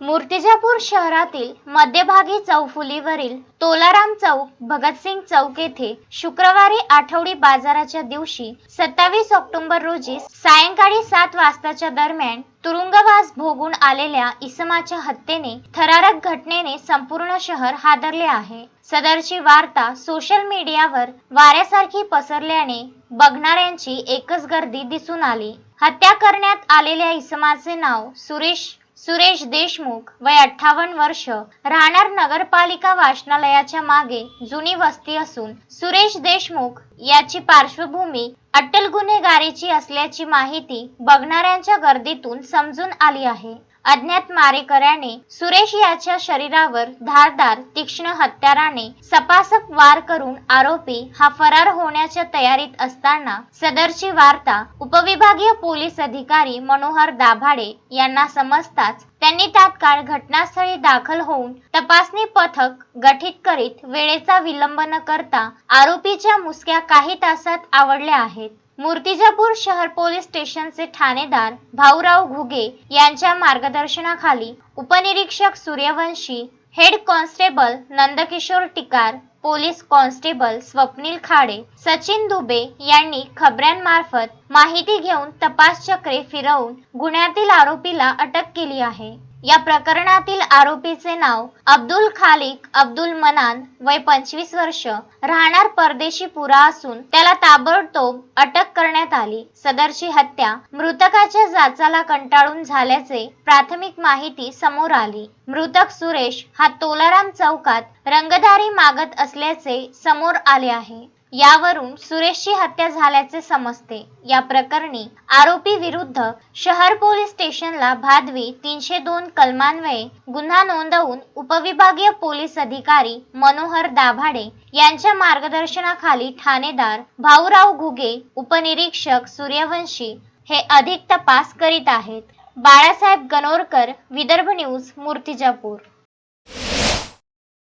मूर्तिजापूर शहरातील मध्यभागी चौफुलीवरील तोलाराम चौक भगतसिंग चौक येथे शुक्रवारी आठवडी बाजाराच्या दिवशी सत्तावीस ऑक्टोबर रोजी सायंकाळी सात वाजताच्या दरम्यान तुरुंगवास भोगून आलेल्या इसमाच्या हत्येने थरारक घटनेने संपूर्ण शहर हादरले आहे. सदरची वार्ता सोशल मीडियावर वाऱ्यासारखी पसरल्याने बघणाऱ्यांची एकच गर्दी दिसून आली. हत्या करण्यात आलेल्या इसमाचे नाव सुरेश सुरेश देशमुख वय अठ्ठावन्न वर्ष राहणार नगरपालिका वाचनालयाच्या मागे जुनी वस्ती असून सुरेश देशमुख याची पार्श्वभूमी अट्टल गुन्हेगारीची असल्याची माहिती बघणाऱ्यांच्या गर्दीतून समजून आली आहे. अज्ञात मारेकऱ्याने सुरेश याच्या शरीरावर धारदार तीक्ष्ण हत्याराने सपासप वार करून आरोपी हा फरार होण्याच्या तयारीत असताना सदरची वार्ता उपविभागीय पोलीस अधिकारी मनोहर दाभाडे यांना समजताच त्यांनी तात्काळ घटनास्थळी दाखल होऊन तपासणी पथक गठीत करीत वेळेचा विलंब न करता आरोपीच्या मुसक्या काही तासात आवडल्या आहेत. मूर्तिजापूर शहर पोलीस स्टेशनचे ठाणेदार भाऊराव घुगे यांच्या मार्गदर्शनाखाली उपनिरीक्षक Suryavanshi head constable Nandkishor Tikar police constable Swapnil Khade Sachin Dube यांनी खबऱ्यांमार्फत माहिती घेऊन तपास चक्रे फिरवून गुन्ह्यातील आरोपीला अटक केली आहे. या प्रकरणातील आरोपीचे नाव अब्दुल खालिक अब्दुल मनान वय पंचवीस वर्ष राहणार परदेशी पुरा असून त्याला ताबडतोब अटक करण्यात आली. सदरची हत्या मृतकाच्या जाचाला कंटाळून झाल्याचे प्राथमिक माहिती समोर आली. मृतक सुरेश हा तोलाराम चौकात रंगदारी मागत असल्याचे समोर आले आहे. यावरून सुरेशची हत्या झाल्याचे समजते. या प्रकरणी आरोपी विरुद्ध शहर पोलीस स्टेशनला भादवी तीनशे दोन कलमान्वये गुन्हा नोंदवून उपविभागीय पोलीस अधिकारी मनोहर दाभाडे यांच्या मार्गदर्शनाखाली ठाणेदार भाऊराव घुगे उपनिरीक्षक सूर्यवंशी हे अधिक तपास करीत आहेत. बाळासाहेब गणोरकर विदर्भ न्यूज मूर्तिजापूर.